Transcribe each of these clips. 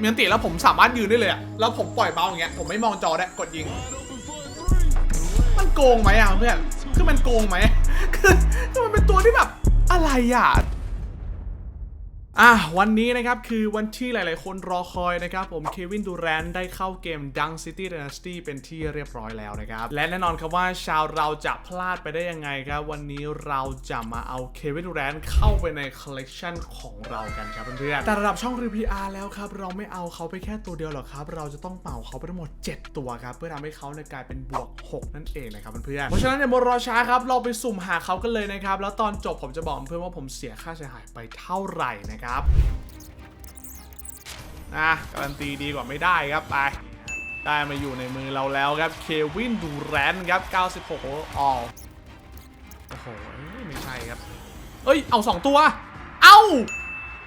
มีอันติแล้วผมสามารถยืนได้เลยอะแล้วผมปล่อยเมาอย่างเงี้ยผมไม่มองจอได้กดยิง มันโกงไหมอะเพื่อนคือมันโกงไหมคือคือมันเป็นตัวที่แบบอะไรอะ อะวันนี้นะครับคือวันที่หลาย ๆ คนรอคอยนะครับผมเควินดูแรนได้เข้าเกม Dunk City Dynasty เป็นที่เรียบร้อยแล้วนะครับ และแน่นอนครับว่าชาวเราจะพลาดไปได้ยังไงครับ วันนี้เราจะมาเอาเควินดูแรนเข้าไปในคอลเลกชันของเรากันครับเพื่อนๆแต่ระดับช่องรีพีอาร์แล้วครับเราไม่เอาเขาไปแค่ตัวเดียวหรอกครับ เราจะต้องเป่าเขาไปทั้งหมด 7 ตัวครับเพื่อทำให้เขาเนี่ยกลายเป็นบวก 6 นั่นเองนะครับเพื่อนๆเพราะฉะนั้นเนี่ยมารอช้าครับเราไปสุ่มหาเขากันเลยนะครับแล้วตอนจบผมจะบอกเพื่อนว่าผมเสียค่าเสียหายไปเท่าไหร่นะครับนะการันตีดีกว่าไม่ได้ครับไปได้มาอยู่ในมือเราแล้วครับเควินดูแรนครับ 96 ออลโอ้โหเอ้ยไม่ใช่ครับ เอ้ย เอา 2 ตัว เอ้า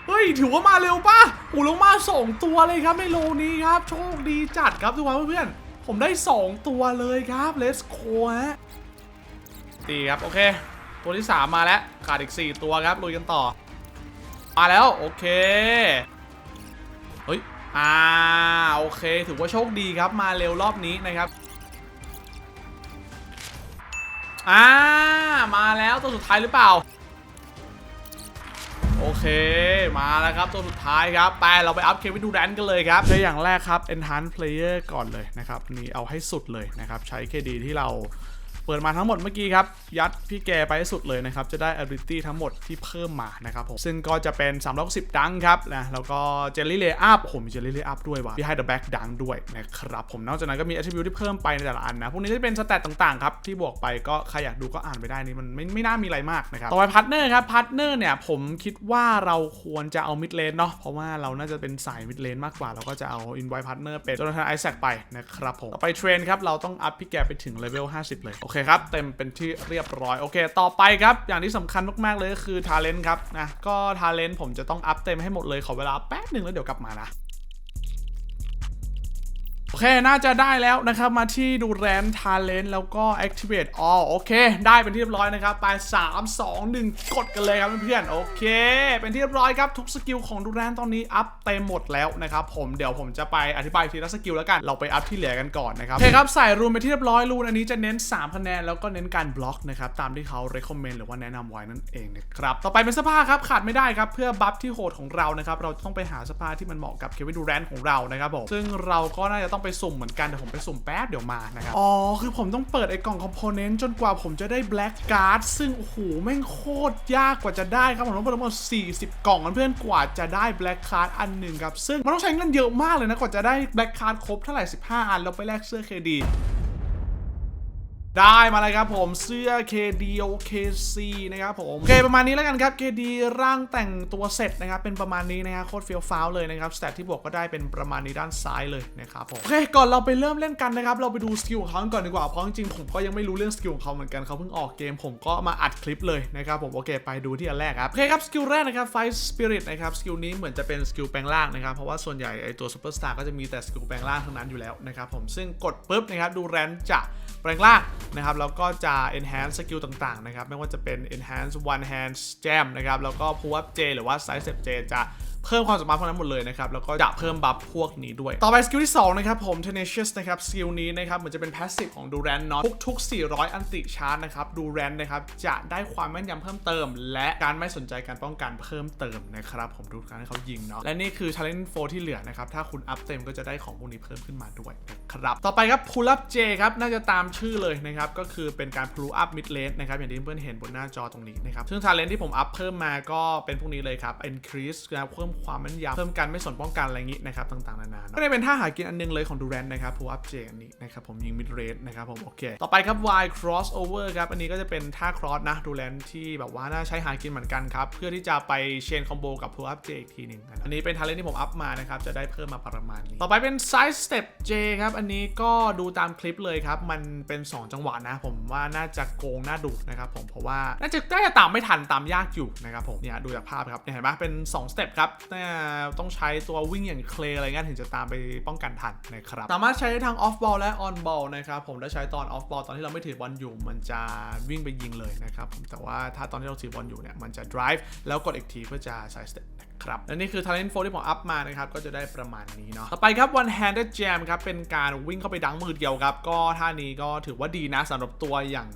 เฮ้ย ถือว่ามาเร็วป่ะอูลงมา 2 ตัวเลยครับในโลนี้ครับ โชคดีจัดครับทุกคนเพื่อนๆผมได้ 2 ตัวเลยครับเลสโคฮะตีครับ โอเค ตัวที่ 3 มาแล้ว ขาดอีก 4 ตัวครับลุยกันต่อ มาแล้ว โอเค เฮ้ย อ่า โอเค ถือว่าโชคดีครับ มาเร็วรอบนี้นะครับ อ่า มาแล้วตัวสุดท้ายหรือเปล่า โอเค มาแล้วครับตัวสุดท้ายครับ ไป เราไปอัพเควินดูแดนกันเลยครับในอย่างแรกครับ Enhance Player ก่อนเลยนะครับ นี่เอาให้สุดเลยนะครับ ใช้เคดีที่เรา เปิดมาทั้งหมดเมื่อกี้ครับ ยัดพี่แกไปให้สุดเลยนะครับ จะได้ ability ทั้งหมดที่เพิ่มมานะครับผม ซึ่งก็จะเป็น310ดังครับนะแล้วก็ Jelly Lay Up ผมมี Jelly Lay Up ด้วยว่ะ Behind the Back ดังด้วยนะครับผมนอกจากนั้นก็มี attribute ที่เพิ่มไปในแต่ละอันนะ พวกนี้จะเป็นสแตทต่างๆครับที่บวกไปก็ใครอยากดูก็อ่านไปได้นี่มันไม่ไม่น่ามีอะไรมากนะครับต่อไปพาร์ทเนอร์ครับพาร์ทเนอร์เนี่ยผมคิดว่าเราควรจะเอามิดเลนเนาะเพราะว่าเราน่าจะเป็นสายมิดเลนมากกว่าเราก็จะเอา invite partner เป็นจนาธานไอแซคไปนะครับผมต่อไปเทรนครับเราต้องอัพพี่แกไปถึงเลเวล50 เลยโอเคครับ เต็มเป็นที่เรียบร้อย โอเค ต่อไปครับ อย่างที่สำคัญมาก ๆ เลยก็คือทาเลนต์ครับนะก็ทาเลนต์ผมจะต้องอัพเต็มให้หมดเลยขอเวลาแป๊บหนึ่งแล้วเดี๋ยวกลับมานะ โอเค น่าจะได้แล้วนะครับ มาที่ดูแรน Talent แล้วก็ Activate All โอเค ได้เป็นที่เรียบร้อยนะครับ ไป 3 2 1 กดกันเลยครับเพื่อนๆ โอเค เป็นที่เรียบร้อยครับ ทุกสกิลของดูแรนตอนนี้อัพเต็มหมดแล้วนะครับ ผม เดี๋ยวผมจะไปอธิบายทีละสกิลแล้วกัน เราไปอัพที่เหลือกันก่อนนะครับโอเคครับ ใส่รูนไปที่เรียบร้อย รูนอันนี้จะเน้น 3 คะแนน แล้วก็เน้นการบล็อกนะครับ ตามที่เขา recommend หรือว่าแนะนำไว้นั่นเองนะครับ ต่อไปเป็นเสื้อผ้าครับ ขาดไม่ได้ครับ เพื่อบัฟที่โหดของเรานะครับ เราต้องไปหาเสื้อผ้าที่มันเหมาะกับเควินดูแรนของเรานะครับผมซึ่งเราก็น่าจะต้องไปสุ่มเหมือนกัน เดี๋ยวผมไปสุ่มแป๊บเดี๋ยวมานะครับ อ๋อ คือผมต้องเปิดไอ้กล่องคอมโพเนนต์จนกว่าผมจะได้แบล็กการ์ดซึ่ง โอ้โห แม่งโคตรยากกว่าจะได้ครับ ผมต้องเปิดทั้งหมด 40 กล่องเพื่อนกว่าจะได้แบล็กการ์ดอันหนึ่งครับ ซึ่งมันต้องใช้เงินเยอะมากเลยนะกว่าจะได้แบล็กการ์ดครบเท่าไหร่ 15 อันแล้วไปแลกเสื้อ KD ได้มาเลยครับผมเสื้อ KD OKC นะครับผมโอเคประมาณนี้แล้วกันครับ KD ร่างแต่งตัวเสร็จนะครับ เป็นประมาณนี้นะครับโคตรเฟี้ยวฟ้าวเลยนะครับสแตทที่บวกก็ได้เป็นประมาณนี้ด้านซ้ายเลยนะครับผมโอเคก่อนเราไปเริ่มเล่นกันนะครับ เราไปดูสกิลของเขาก่อนดีกว่า เพราะจริงๆผมก็ยังไม่รู้เรื่องสกิลของเขาเหมือนกันเขาเพิ่งออกเกม ผมก็มาอัดคลิปเลยนะครับผมโอเคไปดูที่อันแรกครับโอเคครับสกิลแรกนะครับ Fight Spirit นะครับสกิลนี้เหมือนจะเป็นสกิลแปลงร่างนะครับเพราะว่าส่วนใหญ่ไอตัวซูเปอร์สตาร์ก็จะมีแต่สกิลแปลงร่างทั้งนั้นอยู่แล้วนะครับผมซึ่งกดปุ๊บนะครับดูแรนจะแปลงร่างนะครับแล้วก็จะ enhance สกิลต่างๆนะครับไม่ว่าจะเป็น enhance one hand jam นะครับแล้วก็ pull up J หรือว่า side step J จะ เพิ่มความสามารถพวกนั้นหมดเลยนะครับ แล้วก็จะเพิ่มบัฟพวกนี้ด้วย ต่อไปสกิลที่ 2 นะครับ ผม tenacious นะครับ สกิลนี้นะครับเหมือนจะเป็น passive ของดูแรนเนาะทุกๆ 400 อันติชาร์จนะครับดูแรนนะครับจะได้ความแม่นยำเพิ่มเติม และการไม่สนใจการป้องกันเพิ่มเติมนะครับผมดูการให้เขายิงเนาะและนี่คือ talent 4ที่เหลือนะครับถ้าคุณอัพเต็มก็จะได้ของพวกนี้เพิ่มขึ้นมาด้วยนะครับต่อไปครับ pull up J ครับน่าจะตามชื่อเลยนะครับก็คือเป็นการ pull up mid lane นะครับอย่างที่เพื่อนเห็นบนหน้าจอตรงนี้นะครับซึ่ง talent ที่ผมอัพเพิ่มมาก็เป็นพวกนี้เลยครับ increase นะครับเพิ่มความแม่นยำเพิ่มการไม่สนป้องกันอะไรอย่างนี้นะครับต่างๆนานาก็ได้เป็นท่าหากินอันนึงเลยของดูแรนนะครับ pull up J อันนี้นะครับผมยิง mid range นะครับผมโอเค ต่อไปครับ Y cross over ครับอันนี้ก็จะเป็นท่า cross นะดูแรนที่แบบว่าน่าใช้หากินเหมือนกันครับเพื่อที่จะไปเชนคอมโบกับ pull up J อีกทีหนึ่งนอันนี้เป็น talent ที่ผมอัพมานะครับจะได้เพิ่มมาประมาณนี้ ต่อไปเป็น side step J ครับอันนี้ก็ดูตามคลิปเลยครับมันเป็น 2 จังหวะนะ ผมว่าน่าจะโกงน่าดุนะครับผมเพราะว่าน่าจะน่าจะตามไม่ทันตามยากอยู่นะครับผมเนี่ยดูจากภาพครับเนี่ยเห็นไหมเป็น2สเต็ปครับต้องใช้ตัววิ่งอย่างเคลอะไรเงี้ยถึงจะตามไปป้องกันทันนะครับ สามารถใช้ได้ทั้งออฟบอลและออนบอลนะครับ ผมถ้าใช้ตอนออฟบอลตอนที่เราไม่ถือบอลอยู่ มันจะวิ่งไปยิงเลยนะครับ แต่ว่าถ้าตอนที่เราถือบอลอยู่เนี่ยมันจะ drive แล้วกดอีกทีเพื่อจะใช้สเต็ปครับและนี่คือ talent 4ที่ผมอัพมานะครับ ก็จะได้ประมาณนี้เนาะต่อไปครับ one handed jam ครับ เป็นการวิ่งเข้าไปดังมือเดียวครับ ก็ท่านี้ก็ถือว่าดีนะสำหรับตัวอย่าง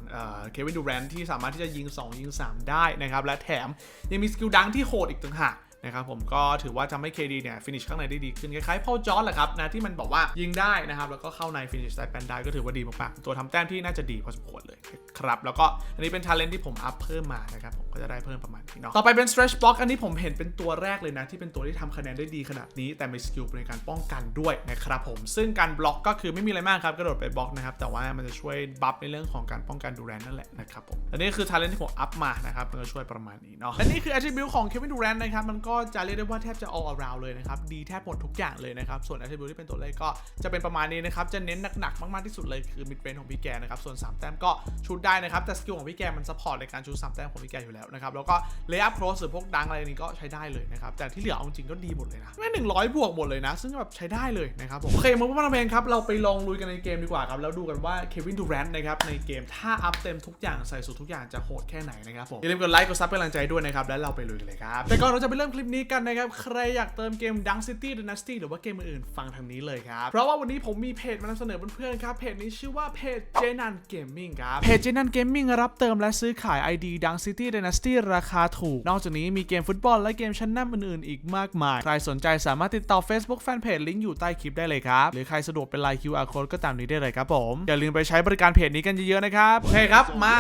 เควินดูแรนที่สามารถที่จะยิง 2 ยิง 3 ได้นะครับ และแถมยังมีสกิลดังที่โหดอีกต่างหาก นะครับผมก็ถือว่าทำให้ KD เนี่ยฟินิชข้างในได้ดีขึ้น คล้ายๆพอจอร์แหละครับนะที่มันบอกว่ายิงได้นะครับแล้วก็เข้าในฟินิชได้แปนได้ก็ถือว่าดีมากๆตัวทำแต้มที่น่าจะดีพอสมควรเลยครับแล้วก็อันนี้เป็นท ALENT ที่ผมอัพเพิ่มมานะครับผมก็จะได้เพิ่มประมาณนี้เนาะต่อไปเป็น stretch block อันนี้ผมเห็นเป็นตัวแรกเลยนะที่เป็นตัวที่ทำคะแนนได้ดีขนาดนี้ แต่มีสกิลในการป้องกันด้วยนะครับผมซึ่งการบล็อกก็คือไม่มีอะไรมากครับกระโดดไปบล็อกนะครับแต่ว่ามันจะช่วยบัฟในเรื่องของการป้องกันดูแรนนั่นแหละนะครับผมอันนี้คือ talent ที่ผมอัพมานะครับมันก็ช่วยประมาณนี้เนาะและนี่คือ attribute ของ Kevin Durant นะครับมันก็จะเรียกได้ว่าแทบจะ all around เลยนะครับ ดีแทบหมดทุกอย่างเลยนะครับ ส่วน attribute ที่เป็นตัวเลขก็จะเป็นประมาณนี้นะครับ จะเน้นหนักๆ มากๆ ที่สุดเลยคือ mid range ของพี่แกนะครับ ส่วน 3 แต้มก็ชูดได้นะครับ แต่สกิลของพี่แกมัน support ในการชู3แต้มของพี่แกอยู่แล้วนะครับ แล้วก็ lay up close หรือพวกดังอะไรนี้ก็ใช้ได้เลยนะครับ แต่ที่เหลือเอาจริงๆก็ดีหมดเลยนะแม่หนึ่งร้อยบวกหมดเลยนะ ซึ่งแบบใช้ได้เลยนะครับผมโอเคมาพูดมาเพลงครับ เราไปลองลุยกันในเกมดีกว่าครับ แล้วดูกันว่าเควินดูแรนต์นะครับในเกมถ้าอัพเต็มทุกอย่างใส่สุดทุกอย่างจะโหดแค่ไหนนะครับผมอย่าลืมกดไลค์กดซับเป็นกำลังใจด้วยนะครับแล้วเราไปลุยกันเลยครับแต่ก่อนเราจะไปเริ่มคลิปนี้กันนะครับ ใครอยากเติมเกม Dunk City Dynasty หรือว่าเกมอื่นๆฟังทางนี้เลยครับ เพราะว่าวันนี้ผมมีเพจมานำเสนอเพื่อนๆครับ เพจนี้ชื่อว่าเพจเจนันเกมมิ่งครับ เพจเจนันเกมมิ่งรับเติมและซื้อขาย ID Dunk City Dynasty ราคาถูก นอกจากนี้มีเกมฟุตบอลและเกมชั้นนำอื่นๆ อีกมากมาย ใครสนใจสามารถติดต่อ Facebook Fanpage ลิงก์อยู่ใต้คลิปได้เลยครับ หรือใครสะดวกเป็นไลน์ QR code ก็ตามนี้ได้เลยครับผมอย่าลืมไปใช้บริการเพจนี้กันเยอะๆนะครับโอเคครับมา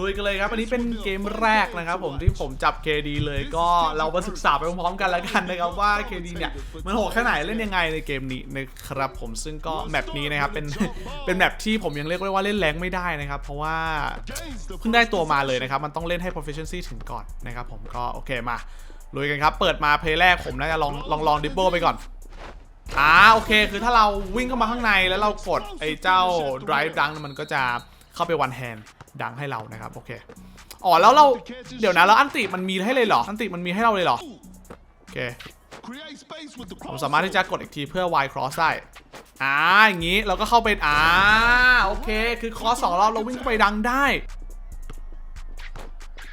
ลุยกันเลยครับอันนี้เป็นเกมแรกนะครับผมที่ผมจับ KD เลยก็เรามาศึกษาไปพร้อมๆกันแล้วกันนะครับว่า KD เนี่ยมันโหดแค่ไหนเล่นยังไงในเกมนี้นะครับผมซึ่งก็แมปนี้นะครับเป็นเป็นแมปที่ผมยังเรียกได้ว่าเล่นแรงไม่ได้นะครับ เพราะว่าเพิ่งได้ตัวมาเลยนะครับ มันต้องเล่นให้ proficiency ถึงก่อนนะครับผมก็โอเคมาลุยกันครับ เปิดมาเพลย์แรกผมน่าจะลองลองลองดิบเบิลไปก่อนอ่าโอเค คือถ้าเราวิ่งเข้ามาข้างในแล้วเรากดไอ้เจ้า drive ดังมันก็จะเข้าไป one hand ดังให้เรานะครับ โอเคอ๋อแล้วเราเดี๋ยวนะแล้วอันติมันมีให้เลยเหรอ อันติมันมีให้เราเลยเหรอ เคผมสามารถที่จะกดอีกทีเพื่อ Y cross ได้ อ่า อย่างนี้เราก็เข้าไปอ่า โอเค คือคอสสองรอบเราวิ่งเข้าไปดังได้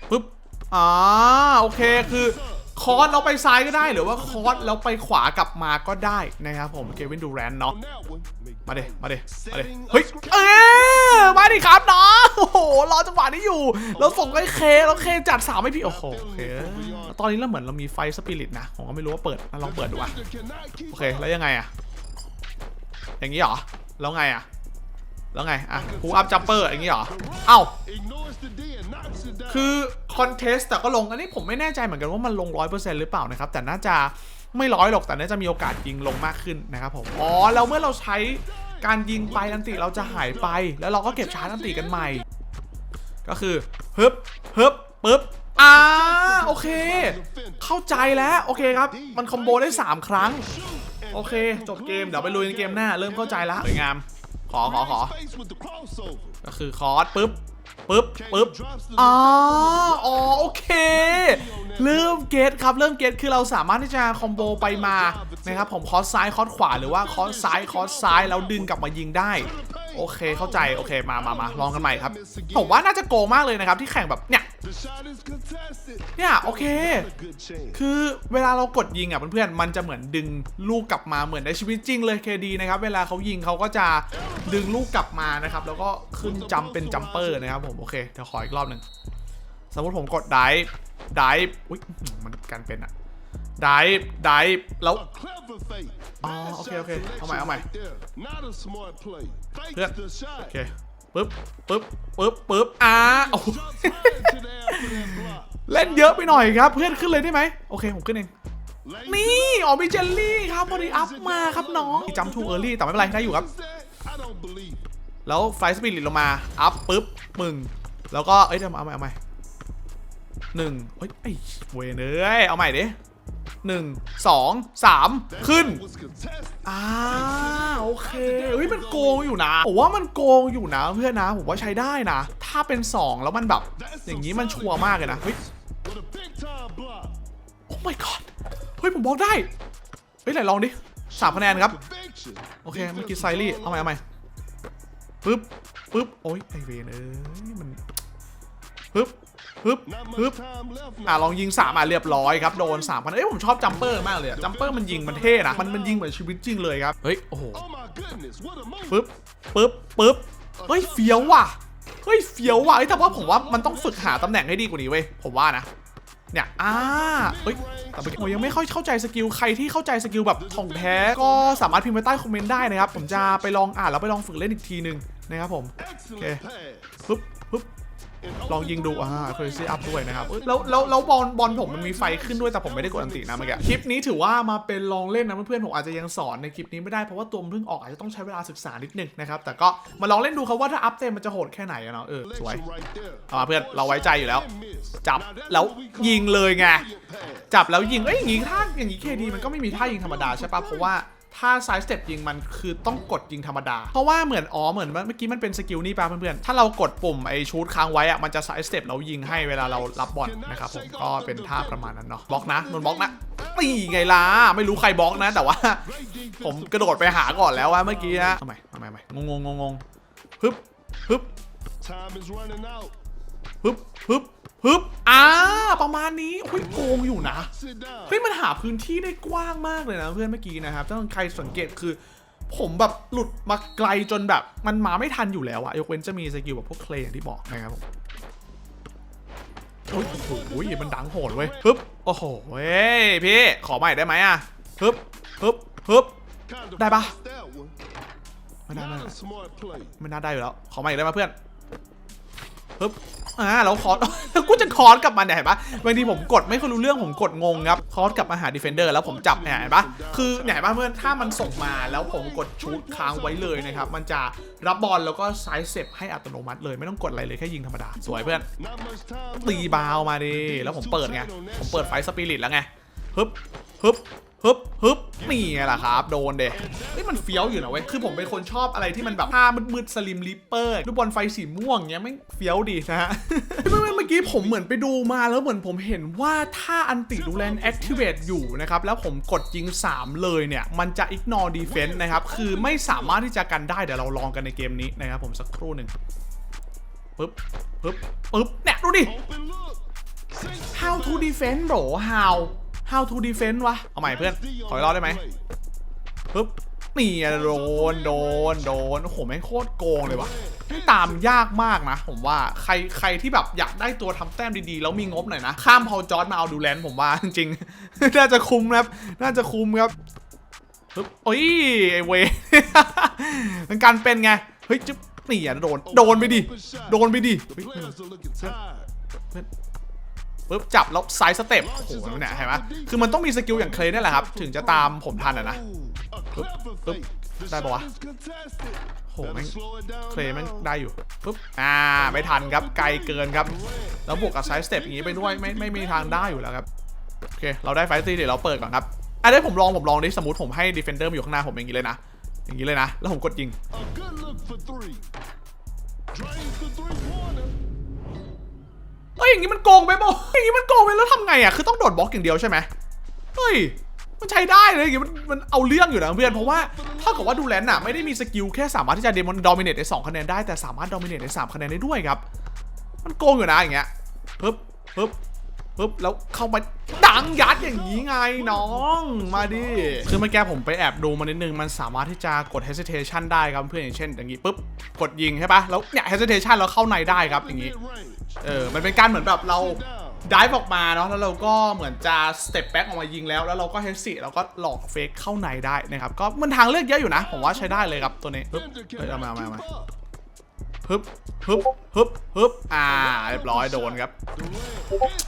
ปึ๊บ อ่า โอเค คือคอสเราไปซ้ายก็ได้ หรือว่าคอสเราไปขวากลับมาก็ได้นะครับผมเควินดูแรนเนาะ มาเดมาเดมาเดเฮ้ย เออมาดิครับน้องโอ้โห รอจังหวะนี้อยู่เราส่งให้เค แล้วเคจัดสามให้พี่ โอ้โหโอเคตอนนี้เราเหมือนเรามีไฟสปิริตนะ ผมก็ไม่รู้ว่าเปิด ลองเปิดดูอะ โอเค แล้วยังไงอะ อย่างนี้เหรอ แล้วไงอะ แล้วไง อะพูอัพจัมเปอร์อย่างนี้เหรอ เอ้า คือคอนเทสแต่ก็ลง อันนี้ผมไม่แน่ใจเหมือนกันว่ามันลง100%หรือเปล่านะครับ แต่น่าจะ ไม่ร้อยหรอกแต่น่าจะมีโอกาสยิงลงมากขึ้นนะครับผมอ๋อแล้วเมื่อเราใช้การยิงไปอันติเราจะหายไป แล้วเราก็เก็บชาร์จอันติกันใหม่ ก็คือฮึบฮึบปึ๊บอ่าโอเค เข้าใจแล้วโอเคครับ มันคอมโบได้ 3 ครั้ง โอเค จบเกม เดี๋ยวไปลุยในเกมหน้า เริ่มเข้าใจแล้วสวยงาม ขอขอขอ ก็คือคอร์สปึ๊บปึ๊บปึ๊บอ๋ออ๋อโอเค เริ่มเกตครับ เริ่มเกตคือเราสามารถที่จะคอมโบไปมานะครับผมคอร์สซ้ายคอร์สขวาหรือว่าคอร์สซ้ายคอร์สซ้ายแล้วดึงกลับมายิงได้โอเคเข้าใจโอเคมามามาลองกันใหม่ครับผมว่าน่าจะโกงมากเลยนะครับที่แข่งแบบเนี่ย เนี่ยโอเค คือเวลาเรากดยิงอะเพื่อนๆมันจะเหมือนดึงลูกกลับมาเหมือนในชีวิตจริงเลยเคดีนะครับ เวลาเขายิงเขาก็จะดึงลูกกลับมานะครับ แล้วก็ขึ้นจัมป์เป็นจัมเปอร์นะครับผมโอเคเดี๋ยวขออีกรอบหนึ่งสมมติผมกดไดฟ์ไดฟ์อุ้ยอื้อหือมันกันเป็นอะไดฟ์ไดฟ์แล้วอ๋อโอเคโอเคเอาใหม่เอาใหม่เพื่เพื่ออนนโอเค ปึ๊บปึ๊บปึ๊บปึ๊บอ่าโอ้เล่นเยอะไปหน่อยครับ เพื่อนขึ้นเลยได้ไหมโอเคผมขึ้นเองนี่นี่อ๋อมีเจลลี่ครับพอดีอัพมาครับน้องจัมทูเออร์ลี่แต่ไม่เป็นไรได้อยู่ครับ แล้วไฟสปีดลงมาอัพปุ๊บมึงแล้วก็เอ้ยเดี๋ยวมาเอาใหม่เอาใหม่หนึ่งเอ้ยเวเอ้ยเอาใหม่ดิ หนึ่งสองสามขึ้นอ่าโอเคเฮ้ยมันโกงอยู่นะผมว่ามันโกงอยู่นะเพื่อนนะผมว่าใช้ได้นะ ถ้าเป็น 2 แล้วมันแบบ อย่างนี้มันชัวร์มากเลยนะเฮ้ยโอ้ my god เฮ้ยผมบล็อกได้เฮ้ยไหนลองดิสามคะแนนครับ โอเคเมื่อกี้ไซรี่เอาใหม่เอาใหม่ปึ๊บปึ๊บโอ้ยไอเวนเอ้ยมันปึ๊บึบ Not ปึ๊บอะลองยิงสามอะเรียบร้อยครับโดนสามพันเอ้ยผมชอบจัมเปอร์มากเลยอะจัมเปอร์มันยิงมันเท่นะมันมันยิงเหมือนชีวิตจริงเลยครับเฮ้ยโอ้โหปึ๊บปึ๊บปึ๊บเฮ้ยเฟี้ยวว่ะเฮ้ยเฟี้ยวว่ะเฮ้ยแต่ว่าผมว่ามันต้องฝึกหาตำแหน่งให้ดีกว่านี้เว้ยผมว่านะเนี่ยอ่าเฮ้ยแต่ผมยังไม่ค่อยเข้าใจสกิล ใครที่เข้าใจสกิลแบบถ่องแท้ ก็สามารถพิมพ์ไว้ใต้คอมเมนต์ได้นะครับ ผมจะไปลองอ่านแล้วไปลองฝึกเล่นอีกทีหนึ่งนะครับผม Excellent Okay. pass. ปึ๊บปึ๊บ ลองยิงดูอ่าเคยซีอัพด้วยนะครับเอ้ยแล้วแล้วแล้วบอลบอลผมมันมีไฟขึ้นด้วยแต่ผมไม่ได้กดอันตินะเมื่อกี้คลิปนี้ถือว่ามาเป็นลองเล่นนะเพื่อนๆผมอาจจะยังสอนในคลิปนี้ไม่ได้เพราะว่าตัวมันเพิ่งออกอาจจะต้องใช้เวลาศึกษานิดนึงนะครับแต่ก็มาลองเล่นดูครับว่าถ้าอัพเต็มมันจะโหดแค่ไหนอะเนาะเออสวย lecture right there. เอามาเพื่อนเราไว้ใจอยู่แล้ว And miss. จับ Now that's แล้ว what we call ยิงเลยไง brilliant pass. จับแล้วยิงเอ้ยอย่างงี้ท่าอย่างงี้เคดีมันก็ไม่มีท่ายิงธรรมดาใช่ปะเพราะว่า ถ้าไซส์สเต็ปยิงมันคือต้องกดยิงธรรมดา เพราะว่าเหมือนอ๋อเหมือนเมื่อกี้มันเป็นสกิลนี่ป่ะเพื่อนๆ ถ้าเรากดปุ่มไอชูดค้างไว้อะมันจะไซส์สเต็ปแล้วยิงให้เวลาเรารับบอลนะครับผมก็เป็นท่าประมาณนั้นเนาะบล็อกนะนนบล็อกนะนี่ไงล่ะไม่รู้ใครบล็อกนะ แต่ว่า ผมกระโดดไปหาก่อนแล้วว่าเมื่อกี้นะทำไมทำไมทำไมงงงงงงฮึบฮึบฮึบฮึบ ฮึบอ่าประมาณนี้อุ้ยโกงอยู่นะเฮ้ยมันหาพื้นที่ได้กว้างมากเลยนะเพื่อนเมื่อกี้นะครับถ้าใครสังเกตคือ ผมแบบหลุดมาไกลจนแบบ มันมาไม่ทันอยู่แล้วอะยกเว้นจะมีสกิลแบบพวกเคลอย่างที่บอกนะครับผมโอ้ยโอ้โหมันดังโหดเว้ยฮึบโอ้โหเว้ยพี่ขอใหม่ได้ไหมอะฮึบฮึบฮึบ Kind of Đại ba. forced that one. ไม่ได้ไม่ได้ไม่น่าได้อยู่แล้วขอใหม่ได้ไหมเพื่อนฮึบ อ่าแล้วคอร์สกูจะคอร์สกลับมาเนี่ยเห็นปะบางทีผมกดไม่ค่อยรู้เรื่องผมกดงงครับคอร์สกลับมาหาดีเฟนเดอร์แล้วผมจับเนี่ยเห็นปะคือเนี่ยเห็นปะเพื่อนถ้ามันส่งมาแล้วผมกดชูดค้างไว้เลยนะครับมันจะรับบอลแล้วก็ไซส์เซฟให้อัตโนมัติเลยไม่ต้องกดอะไรเลยแค่ยิงธรรมดาสวยเพื่อน ตีบาวมาดิแล้วผมเปิดไงผมเปิดไฟสปิริตแล้วไงฮึบฮึบ ฮึบฮึบนี่ไงล่ะครับ โดนเด็เฮ้ยมันเฟี้ยวอยู่นะเว้ย คือผมเป็นคนชอบอะไรที่มันแบบผ้ามืดๆสลิมลิปเปอร์ลูกบอลไฟสีม่วงเงี้ยไม่เฟี้ยวดีนะฮะเมื่อเมื่อกี้ผมเหมือนไปดูมาแล้วเหมือนผมเห็นว่าถ้าอันติดูแลนแอคทีเวตอยู่นะครับ แล้วผมกดยิง 3 เลยเนี่ย มันจะ ignore defense นะครับ คือไม่สามารถที่จะกันได้ เดี๋ยวเราลองกันในเกมนี้นะครับผมสักครู่หนึ่งปึ๊บปึ๊บปึ๊บเนี่ย ดูดิ how to defend bro how how to defend วะ เอาใหม่เพื่อน ขออีกรอบได้ไหมปึ๊บนี่อะโดน โดน โดน โอ้โห แม่งโคตรโกงเลยวะไม่ตามยากมากนะ ผมว่า ใคร ใครที่แบบอยากได้ตัวทำแต้มดีๆ แล้วมีงบหน่อยนะ ข้ามพอจอร์ดมาเอาดูแลนผมว่า จริงๆน่าจะคุ้มครับ น่าจะคุ้มครับปึ๊บโอ้ย ไอเวมันการเป็นไง เฮ้ย จุ๊บนี่อะโดน โดนไปดิ โดนไปดิเฮ้ย players are looking tired. ปุ๊บจับแล้วไซส์สเต็ปโอ้โหเนี่ยเห็นไหมคือมันต้องมีสกิลอย่างเคลนี่แหละครับ ถึงจะตามผมทันอะนะ Ooh, a clever ปึ๊บได้ปะวะโหแม่งเคลแม่งได้อยู่ปุ๊บอ่าไม่ทันครับไกลเกินครับ แล้วบวกกับไซส์สเต็ปอย่างนี้ไปด้วยไม่ไม่มีทางได้อยู่แล้วครับโอเคเราได้ไฟตีเดี๋ยวเราเปิดก่อนครับอะได้ผมลองผมลองดิสมมติผมให้ดีเฟนเดอร์อยู่ข้างหน้าผมอย่างนี้เลยนะอย่างนี้เลยนะ แล้วผมกดยิง เอ้ยอย่างนี้มันโกงไปบอกอย่างนี้มันโกงไปแล้วทำไงอะคือต้องโดดบล็อกอย่างเดียวใช่ไหมเฮ้ยมันใช้ได้เลยอย่างนี้มันมันเอาเรื่องอยู่นะเพื่อนเพราะว่าเท่ากับว่าดูแลนน่ะไม่ได้มีสกิลแค่สามารถที่จะเดมอนดอมิเนตได้สองคะแนนได้แต่สามารถดอมิเนตได้สามคะแนนได้ด้วยครับ มันโกงอยู่นะอย่างเงี้ยปึ๊บปึ๊บ ปึ๊บแล้วเข้ามาดังยัดอย่างนี้ไงน้องมาดิคือเมื่อกี้ผมไปแอบดูมานิดนึงมันสามารถที่จะกด hesitation ได้ครับเพื่อนอย่างเช่น อย่างนี้ปุ๊บกดยิงใช่ปะแล้วเนี่ย hesitation แล้วเข้าในได้ครับอย่างนี้เออมันเป็นการเหมือนแบบเราดิฟออกมาเนาะแล้วเราก็เหมือนจะสเต็ปแบ็กออกมายิงแล้ว แล้วเราก็เฮสิแล้วก็หลอกเฟกเข้าในได้นะครับก็มันทางเลือกเยอะอยู่นะ ผมว่าใช้ได้เลยครับตัวนี้ปึ๊บเฮ้ยเอามามามา keep up. ฮึบฮึบฮึบฮึบอ่าเรียบร้อยโดนครับ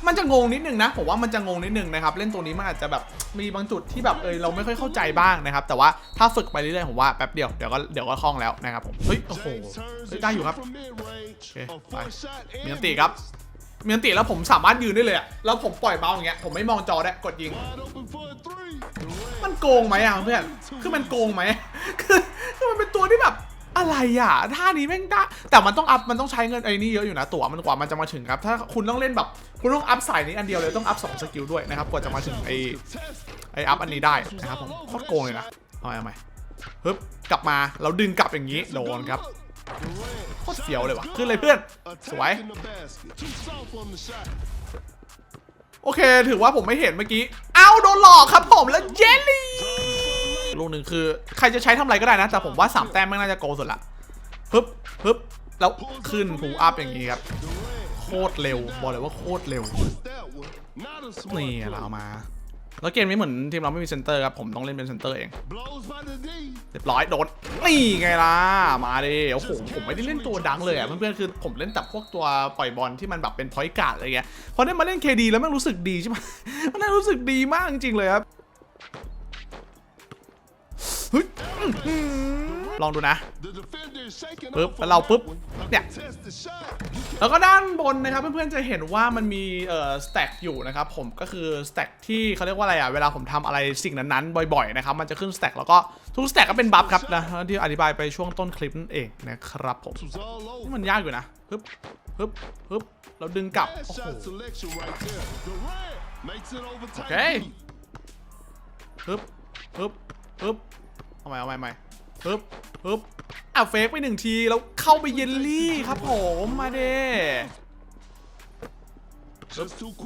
มันจะงงนิดนึงนะผมว่ามันจะงงนิดนึงนะครับเล่นตัวนี้มันอาจจะแบบมีบางจุดที่แบบเออเราไม่ค่อยเข้าใจบ้างนะครับ แต่ว่าถ้าฝึกไปเรื่อยๆผมว่าแป๊บเดียวเดี๋ยวก็เดี๋ยวก็คล่องแล้วนะครับผมเฮ้ยโอ้โหเฮ้ยได้อยู่ครับ from mid-range. Okay, A bye. fourth shot มีนติครับมีนติแล้วผมสามารถยืนได้เลยอะแล้วผมปล่อยเบาอย่างเงี้ยผมไม่มองจอได้กดยิง มันโกงไหมอะเพื่อนคือมันโกงไหมคือคือมันเป็นตัวที่แบบ อะไรอะท่านี้แม่งได้แต่มันต้องอัพมันต้องใช้เงินไอ้นี่เยอะอยู่นะตั๋วมันกว่ามันจะมาถึงครับ ถ้าคุณต้องเล่นแบบคุณต้องอัพสายนี้อันเดียวเลยต้องอัพสองสกิลด้วยนะครับกว่าจะมาถึงไอ้ไอ้อัพอันนี้ได้นะครับผมโคตรโกงเลยนะเอาใหม่เอาใหม่ฮึบกลับมาเราดึงกลับอย่างนี้โดนครับโคตรเฟี้ยวเลยว่ะขึ้นเลยเพื่อนสวยโอเค ถือว่าผมไม่เห็นเมื่อกี้ เอ้าโดนหลอกครับผมแล้วเจลลี่ ลูกหนึ่งคือ ใครจะใช้ทำอะไรก็ได้นะ แต่ผมว่า3แต้มไม่น่าจะโกสุดละฮึบฮึบแล้วขึ้นผูอัพอย่างนี้ครับ โคตรเร็วบอกเลยว่าโคตรเร็วนี่เราเอามา แล้วเกมนี้เหมือนทีมเราไม่มีเซนเตอร์ครับผมต้องเล่นเป็นเซนเตอร์เองเรียบร้อยโดนนี่ไงล่ะมาดิโอ้โหผมไม่ได้เล่นตัวดังเลยอะเพื่อนๆคือผมเล่นแต่พวกตัวปล่อยบอลที่มันแบบเป็นพอยต์การ์ดอะไรเงี้ยพอได้มาเล่น KD แล้วมันรู้สึกดีใช่ไหมมันน่ารู้สึกดีมากจริงๆเลยครับ ลองดูนะปึ๊บแล้วเราปึ๊บเนี่ยแล้วก็ด้านบนนะครับเพื่อนๆจะเห็นว่ามันมีเอ่อสแต็กอยู่นะครับผมก็คือสแต็กที่เขาเรียกว่าอะไรอะเวลาผมทำอะไรสิ่งนั้นๆบ่อยๆนะครับมันจะขึ้นสแต็กแล้วก็ทุกสแต็กก็เป็นบัฟครับนะที่อธิบายไปช่วงต้นคลิปนั่นเองนะครับผมนี่มันยากอยู่นะฮึบฮึบฮึบเราดึงกลับโอ้โห shot selection right there. Durant makes it overtime. Okay. ฮึบฮึบฮึบ เอาใหม่เอาใหม่เอาใหม่ฮึบฮึบอะเฟกไปหนึ่งทีแล้วเข้าไปเยลลี่ครับผมมาเด้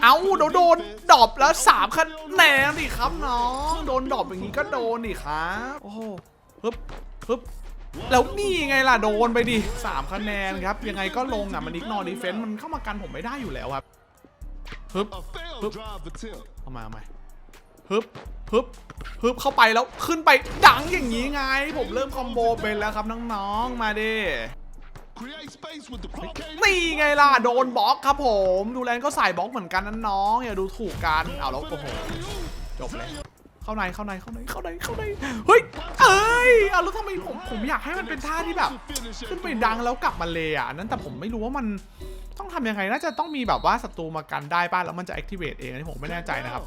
เอาโดนโดนดรอปแล้วสามคะแนนดิครับน้องโดนดรอปอย่างนี้ก็โดนดิครับโอ้โหฮึบฮึบแล้วนี่ไงล่ะโดนไปดิสามคะแนนครับ ยังไงก็ลงอะมันนิกนอดีเฟนต์มันเข้ามากันผมไม่ได้อยู่แล้วครับฮึบ A failed Hup. drive attempt. เอามาเอามา ฮึบฮึบฮึบเข้าไปแล้วขึ้นไปดังอย่างนี้ไง ผมเริ่มคอมโบเป็นแล้วครับน้องๆมาดิ Create space with the cocaine. นี่ไงล่ะ โดนบล็อกครับผม ดูแลนก็ใส่บล็อกเหมือนกันนะน้องอย่าดูถูกกันเอาแล้วโอ้โหจบเลยเข้าในเข้าในเข้าในเข้าในเข้าในเฮ้ยเอ้ยเอาแล้วทำไมผมผมอยากให้มันเป็นท่าที่แบบ ขึ้นไปดังแล้วกลับมาเลยอะอันนั้นแต่ผมไม่รู้ว่ามันต้องทำยังไงน่าจะต้องมีแบบว่าศัตรูมากันได้ป่ะแล้วมันจะ activate เองอันนี้ผมไม่แน่ใจนะครับ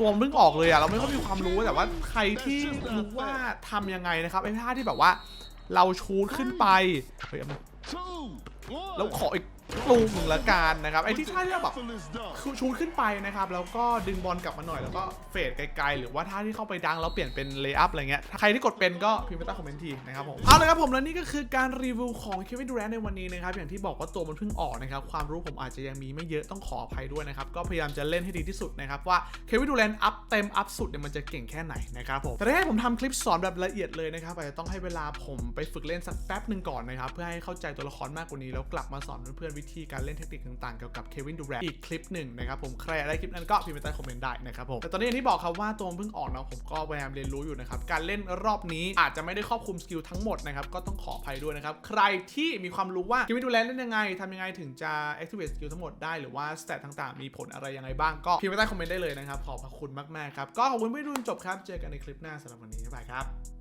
ตัวมันเพิ่งออกเลยอะเราไม่ค่อยมีความรู้แต่ว่าใครที่รู้ว่าทำยังไงนะครับไอ้ท่าที่แบบว่า เราชูดขึ้นไปเฮ้ยเอามา Two. One. แล้วขออีก ลูกหนึ่งละกันนะครับไอ้ที่ท่าที่เราแบบ Effortless dunk. คือชูดขึ้นไปนะครับแล้วก็ดึงบอลกลับมาหน่อยแล้วก็เฟดไกลๆ หรือว่าท่าที่เข้าไปดังแล้วเปลี่ยนเป็นเลย์อัพอะไรเงี้ยถ้าใครที่กดเป็นก็พิมพ์ไปใต้คอมเมนต์ทีนะครับผมเอาเลยครับผมและนี่ก็คือการรีวิวของเควินดูแรนในวันนี้นะครับอย่างที่บอกว่าตัวมันเพิ่งออกนะครับความรู้ผมอาจจะยังมีไม่เยอะต้องขออภัยด้วยนะครับก็พยายามจะเล่นให้ดีที่สุดนะครับว่าเควินดูแรนอัพเต็มอัพสุดเนี่ยมันจะเก่งแค่ไหนนะครับผมแต่ถ้าให้ผมทำคลิปสอนแบบละเอียดเลยนะครับอาจจะต้องให้เวลาผมไปฝึกเล่นสักแป๊บหนึ่งก่อนนะครับเพื่อให้เข้าใจตัวละครมากกว่านี้แล้วกลับมาสอนเพื่อนๆวิธีการเล่นเทคนิคต่างๆเกี่ยวกับเควินดูแรนอีกคลิปหนึ่งนะครับผมใครอยากได้คลิปนั้นก็พิมพ์ไปใต้คอมเมนต์ได้นะครับผมแต่ตอนนี้อย่างที่บอกครับว่าตัวมันเพิ่งออกเนาะผมก็พยายามเรียนรู้อยู่นะครับการเล่นรอบนี้อาจจะไม่ได้ครอบคลุมสกิลทั้งหมดนะครับก็ต้องขออภัยด้วยนะครับใครที่มีความรู้ว่าเควินดูแลเล่นยังไงทำยังไงถึงจะ activate สกิลทั้งหมดได้หรือว่าสเตตต่างๆ มีผลอะไรยังไงบ้างก็พิมพ์ไว้ใต้คอมเมนต์ได้เลยนะครับขอบพระคุณมากๆครับก็ขอบคุณที่ดูจนจบครับเจอกันในคลิปหน้าสำหรับวันนี้บ๊ายบายครับ